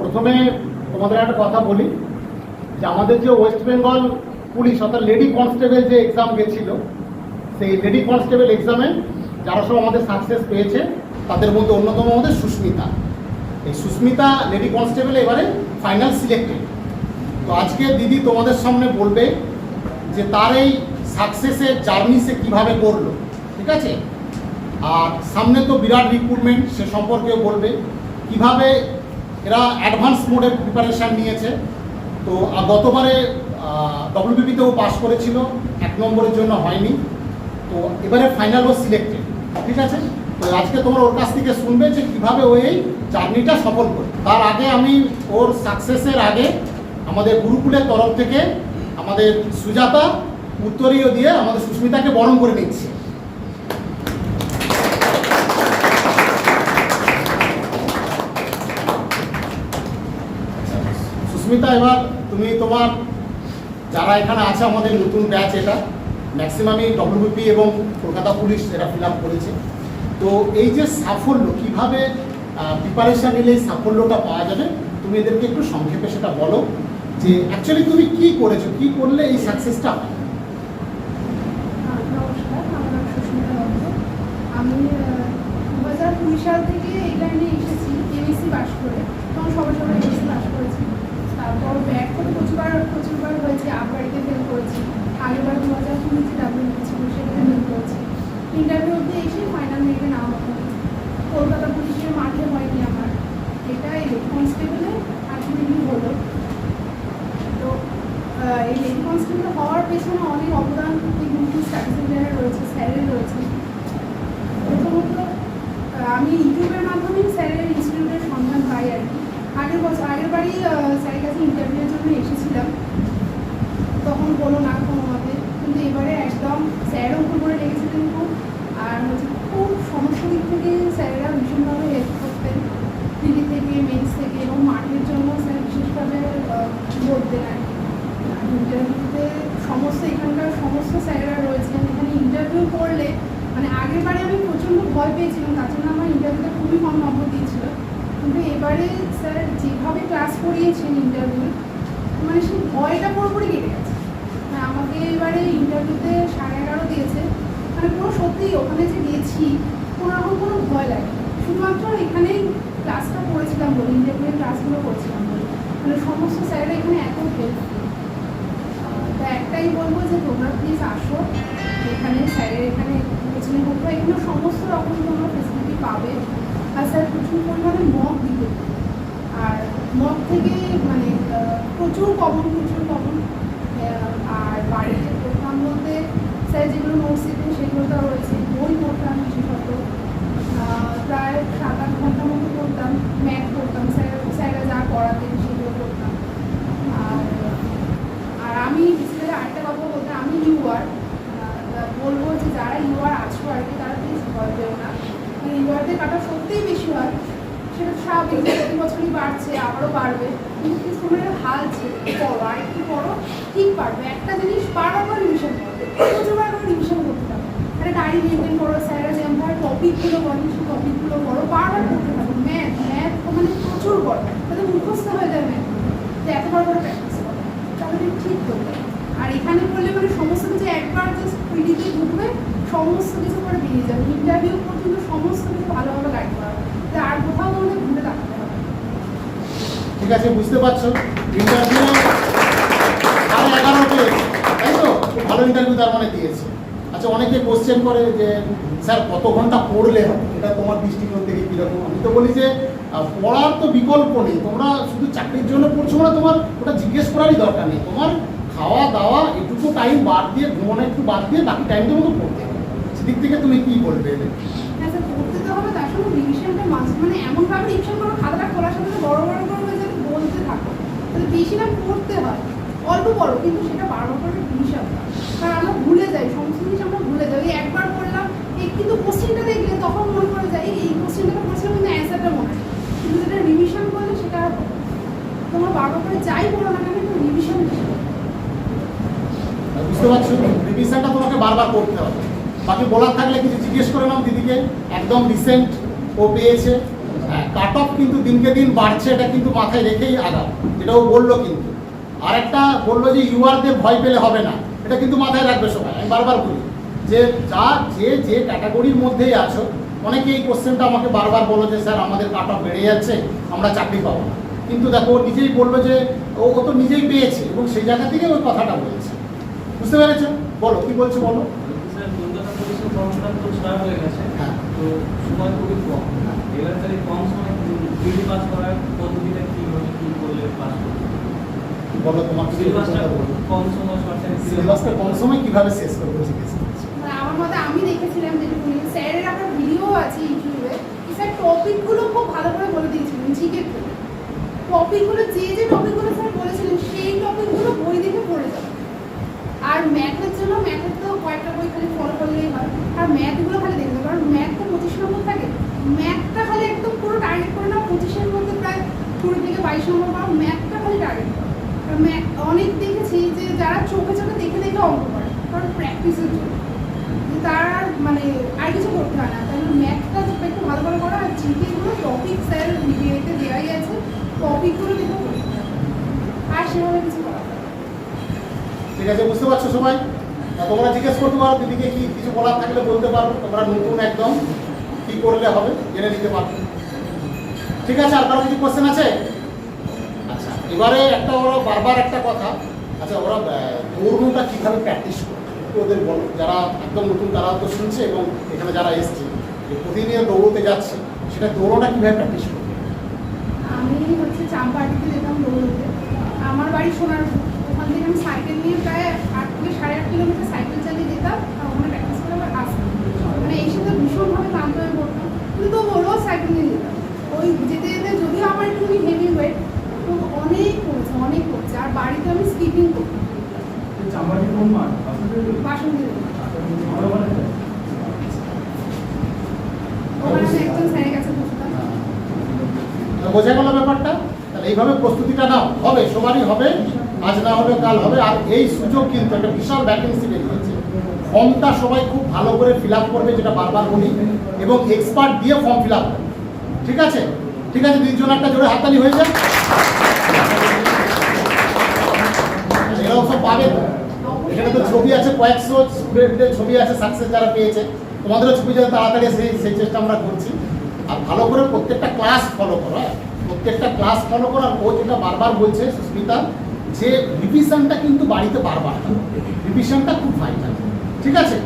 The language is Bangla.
প্রথমে তোমাদের একটা কথা বলি, যে আমাদের যে ওয়েস্ট বেঙ্গল পুলিশ অর্থাৎ লেডি কনস্টেবল যে এক্সাম গেছিল, সেই লেডি কনস্টেবল এক্সামে যারা সব আমাদের সাকসেস পেয়েছে, তাদের মধ্যে অন্যতম আমাদের সুস্মিতা। এই সুস্মিতা লেডি কনস্টেবল এবারে ফাইনাল সিলেক্টেড তো আজকে দিদি তোমাদের সামনে বলবে যে তার এই সাকসেসের জার্নি সে কীভাবে করল, ঠিক আছে? আর সামনে তো বিরাট রিক্রুটমেন্ট সে সম্পর্কেও বলবে। কীভাবে এরা অ্যাডভান্স মোডে প্রিপারেশান নিয়েছে। তো গতবারে ডব্লিউবিপিতেও পাস করেছিল, এক নম্বরের জন্য হয়নি। তো, এবারে ফাইনাল ও সিলেক্টেড ঠিক আছে? তো, আজকে তোমার ওর কাছ থেকে শুনবে যে কীভাবে ও এই জার্নিটা সফল করে। তার আগে আমি ওর সাকসেসের আগে আমাদের গুরুকুলের তরফ থেকে আমাদের সুজাতা উত্তরীয় দিয়ে আমাদের সুস্মিতাকে বরণ করে নিচ্ছে। সুস্মিতা, এবার তুমি তোমার যারা এখানে আছে, আমাদের নতুন ব্যাচ এটা ম্যাক্সিমামই ডব্লিউবিপি এবং কলকাতা পুলিশ এরা ফিল আপ করেছে। তো এই যে সাফল্য, কীভাবে প্রিপারেশন নিলে সাফল্যটা পাওয়া যাবে, তুমি এদেরকে একটু সংক্ষেপে সেটা বলো যে অ্যাকচুয়ালি তুমি কি করেছ, কি করলে এই সাকসেসটা হয়? আমি দু হাজার কুড়ি সাল থেকে এই লাইনে এসেছি এমএসসি পাস করে তখন সবাই সবাই এমএসসি পাস করেছি তারপর ব্যাক করে প্রচুরবার প্রচুরবার হয়েছে আবগাড়িতে ফেল করেছি আগেরবার দু হাজার কুড়িতে ডাব্লিউ ছিল সেখানে ফেল করেছি ইন্টারভিউ অব্দি এসে ফাইনাল মেয়েকে নাম হয়নি কলকাতা পুলিশের মাঠে হয়নি আমার এটা এই কনস্টেবলে আলটিমেটলি হলো তো আহ, এই লেডি কনস্টেবল হওয়ার পেছনে অনেক অবদান এই গ্রুপ স্টাডি সেন্টারে রয়েছে স্যারের রয়েছে প্রথমত আহ, আমি ইউটিউবের মাধ্যমেই স্যারের ইনস্টিটিউটের সন্ধান পাই আর কি আগের বছর আগের বারই আহ, স্যারের কাছে ইন্টারভিউয়ের জন্য এসেছিলাম তখন বলো না কোনো মতে কিন্তু এবারে একদম স্যারও উপর করে লেগেছিলেন খুব আর হচ্ছে খুব সমস্ত দিক থেকে স্যারেরা ভীষণভাবে হেল্প করতেন দিল্লি থেকে মেন্স থেকে এবং মাঠের জন্য স্যার বিশেষভাবে আহ, জোর দেন আর কি আর ইন্টারভিউতে সমস্ত এখানকার সমস্ত স্যারেরা রয়েছেন এখানে ইন্টারভিউ করলে মানে আগের বারে আমি প্রচণ্ড ভয় পেয়েছিলাম তার জন্য আমার ইন্টারভিউতে খুবই কম নম্বর দিয়েছিল। কিন্তু এবারে স্যার যেভাবে ক্লাস করিয়েছেন ইন্টারভিউ মানে সেই ভয়টা পুরোপুরি কেটে গেছে। মানে আমাকে এবারে ইন্টারভিউতে সাড়ে এগারো দিয়েছে। মানে পুরো সত্যি ওখানে যে গেছি, কোনো রকম কোনো ভয় লাগে শুধুমাত্র এখানেই ক্লাসটা করেছিলাম বলে ইন্টারভিউয়ের ক্লাসগুলো করছিলাম বলে। মানে সমস্ত স্যারেরা এখানে এত হেল্পফুল তো একটাই বলব যে তোমরা প্লিজ আসো। এখানে স্যারের এখানে কোচিং করব এখানে সমস্ত রকম তোমরা ফেসিলিটি পাবে। আর স্যার প্রচুর পরিমাণে মগ দিতে আর মগ থেকে মানে প্রচুর কমন প্রচুর কমন। আর বাড়িতে প্রোগ্রাম বলতে, স্যার যেগুলো নোটস দিতেন, সেগুলো তো রয়েছে। বই পড়তাম বিশেষত আহ, প্রায় সাত আট ঘণ্টার মতো পড়তাম ম্যাথ পড়তাম স্যার স্যাররা যা পড়াতেন সেগুলো পড়তাম আর আর আমি বিশেষ করে আরেকটা কথা বলতে আমি ইউআর বলব যে যারা ইউআর আছো আর কি তারা প্লিজ ভয় পেও না ইউআরতে সত্যিই বেশি হয়। সেটা স্বাভাবিক, প্রতি বছরই বাড়ছে, আবারও বাড়বে। কিন্তু এটা হাল ছেড়ে পড়ো আর একটু পড়ো ঠিক পারবে। একটা জিনিস বারবার রিভিশন করবে প্রচুরবার করে রিভিশন করতে হবে। একটা ডায়েরি মেনটেন করো স্যারেরা যেমন টপিকগুলো বলেন সেই টপিকগুলো পড়ো। বারবার করতে থাকো ম্যাথ ম্যাথ মানে প্রচুর বড়। তাতে মুখস্থ হয়ে যাবে। ম্যাথ তো এতবার বড় প্র্যাকটিস করো তাহলে ঠিক করবে আর এখানে করলে মানে সমস্ত কিছু একবার জাস্ট পিডিতে ঢুকবে, সমস্ত কিছু করে বেরিয়ে যাবে। ইন্টারভিউ পর্যন্ত সমস্ত কিছু ভালোভাবে গাইড করা হবে তো আর কোথাও তোমাদের ঘুরে তাকাতে হবে না। ঠিক আছে বুঝতে পারছ? ইন্টারভিউ সাড়ে এগারোতে, তাই তো? ভালো ইন্টারভিউ তার মানে দিয়েছে। আচ্ছা অনেকে কোশ্চেন করে যে, স্যার, কত ঘণ্টা পড়লে এটা তোমার দৃষ্টিকোণ থেকে কীরকম? আমি তো বলি যে পড়ার তো বিকল্প নেই। তোমরা শুধু চাকরির জন্য পড়ছো না তোমার, ওটা জিজ্ঞেস করারই দরকার নেই। তোমার খাওয়া দাওয়া এটুকু টাইম বাদ দিয়ে, ঘুমানো একটু বাদ দিয়ে বাকি টাইমটা মতো পড়তে হবে। সেদিক থেকে তুমি কি বলবে? হ্যাঁ স্যার, পড়তে তো হবে, তার সঙ্গে রিভিশনটা মাস মানে এমনভাবে রিভিশন করো খাতাটা খোলার সাথে সাথে বড় বড় করে যাতে বলতে থাকো তাহলে বেশি না পড়তে হয়। অল্প পড়ো, কিন্তু সেটা বারবার করে রিভিশন কারণ আমরা ভুলে যাই, সমস্ত জিনিস আমরা ভুলে যাই। একবার পড়লাম এই কিন্তু কোশ্চেনটা দেখলে তখন মনে করে যায়, এই কোশ্চেনটা পড়ছিলাম কিন্তু অ্যান্সারটা মনে। কিন্তু যেটা রিভিশন করলে সেটা আর তোমরা বারবার করে যাই পড়ো না কেন, একটু রিভিশন বুঝতে পারছ? রিভিশনটা তোমাকে বারবার করতে হবে। বাকি বলার থাকলে কিছু জিজ্ঞেস করে দিদিকে। একদম রিসেন্ট ও পেয়েছে। হ্যাঁ কাট অফ কিন্তু দিনকে দিন বাড়ছে এটা কিন্তু মাথায় রেখেই আগাম এটাও বলল কিন্তু। আর একটা বলল যে ইউআরদের ভয় পেলে হবে না। এটা কিন্তু মাথায় রাখবে সবাই। আমি বারবার বলি যে যা যে যে ক্যাটাগরির মধ্যেই আছো অনেকে এই কোশ্চেনটা আমাকে বারবার বলো যে স্যার আমাদের কাট অফ বেড়ে যাচ্ছে আমরা চাকরি পাবো না। কিন্তু দেখো ও নিজেই বলল যে ও ও তো নিজেই পেয়েছে এবং সেই জায়গা থেকে ওই কথাটা বলেছে। বুঝতে পেরেছ? বলো কি বলছো বলো? স্যার কলকাতা পুলিশের ফর্মটা তো ছয় হয়ে গেছে। হ্যাঁ। তো সময় খুবই কম হ্যাঁ। এবার তাহলে কম সময় বিডি পাস করার পদ্ধতিটা কীভাবে কি করলে পাস করবে বলো তোমার সিলেবাসটা কম সময় সরকারি সিলেবাসটা কম সময় কীভাবে শেষ করব জিজ্ঞেস করছি। মানে আমার মতে আমি দেখেছিলাম যেটুকু স্যারের একটা ভিডিও আছে ইউটিউবে স্যার টপিকগুলো খুব ভালো করে বলে দিয়েছিলেন জিকে টপিকগুলো যে যে টপিকগুলো স্যার বলেছিলেন সেই টপিকগুলো বই দেখে পড়ে যাবে আর ম্যাথের জন্য ম্যাথের তো কয়েকটা বই খালি ফলো করলেই হয়। আর ম্যাথগুলো খালি দেখবে কারণ ম্যাথ তো পঁচিশ নম্বর থাকে ম্যাথটা খালি একদম পুরো টার্গেট করে না পঁচিশের মধ্যে প্রায় কুড়ি থেকে বাইশ নম্বর পাও ম্যাথটা খালি টার্গেট করো আর ম্যাথ অনেক দেখেছি যে যারা চোখে চোখে দেখে দেখে অঙ্ক করে কারণ প্র্যাকটিসের জন্য তার আর মানে আর কিছু করতে হয় না তাহলে ম্যাথটা একটু ভালো করে করা আর জিকেগুলো টপিক স্যার দেওয়াই আছে টপিকগুলো দেখে পড়তে আর সেভাবে কিছু করা ঠিক আছে, বুঝতে পারছ সবাই? তোমরা জিজ্ঞেস করতে পারো, দিদিকে কি কিছু বলার থাকলে বলতে পারো, তোমরা নতুন একদম কি করলে হবে, জেনে নিতে পারবে ঠিক আছে, আর কারও কিছু কোশ্চেন আছে? আচ্ছা এবারে একটা ওরা বারবার একটা কথা। আচ্ছা ওরা দৌড়নোটা কীভাবে প্র্যাকটিস করে? ওদের বলো, যারা একদম নতুন তারা তো শুনছে এবং এখানে যারা এসছে, যে প্রতিদিন দৌড়তে যাচ্ছে, সেটা দৌড়োটা কীভাবে প্র্যাকটিস করবে আমি হচ্ছে চাম্পাটিতে যেতাম দৌড়তে, আমার বাড়ি সোনার ওখান থেকে আমি সাইকেল নিয়ে প্রায় আট থেকে সাড়ে আট কিলোমিটার সাইকেল চালিয়ে যেতাম আর ওখানে প্র্যাকটিস করে আবার আসতাম মানে এই সাথে ভীষণভাবে ক্লান্ত হয়ে পড়তাম কিন্তু তবু রোজ সাইকেল নিয়ে যেতাম ওই যেতে যেতে যদিও আমার একটু হেভি ওয়েট তো অনেক পড়েছে অনেক পড়ছে আর বাড়িতে আমি স্কিপিং করতাম চাম্বাটি কোন মাঠ বাসন দিয়ে দিতাম। ভালো মানে ওখানে আমি একজন স্যারের কাছে বসতাম তো বোঝা গেল ব্যাপারটা? তাহলে এইভাবে প্রস্তুতিটা নাও। হবে, সবারই হবে, আজ না হবে, কাল হবে। আর এই সুযোগ কিন্তু একটা বিশাল ভ্যাকেন্সি বেরিয়েছে ফর্মটা সবাই খুব ভালো করে ফিল আপ করবে, যেটা বারবার বলি, এবং এক্সপার্ট দিয়ে ফর্ম ফিল আপ ঠিক আছে? ঠিক আছে দুইজন একটা জোরে হাততালি হয়ে যায় এরাও সব পাবে। এখানে তো ছবি আছে, কয়েকশো স্টুডেন্টদের ছবি আছে সাকসেস যারা পেয়েছে। তোমাদেরও ছবি যাতে তাড়াতাড়ি সেই সেই চেষ্টা আমরা করছি। আর ভালো করে প্রত্যেকটা ক্লাস ফলো করো হ্যাঁ? প্রত্যেকটা ক্লাস ফলো করো, আর ও যেটা বারবার বলছে, সুস্মিতা, যে রিভিশনটা কিন্তু বাড়িতে বারবার রিভিশনটা খুব ফাইনাল ঠিক আছে?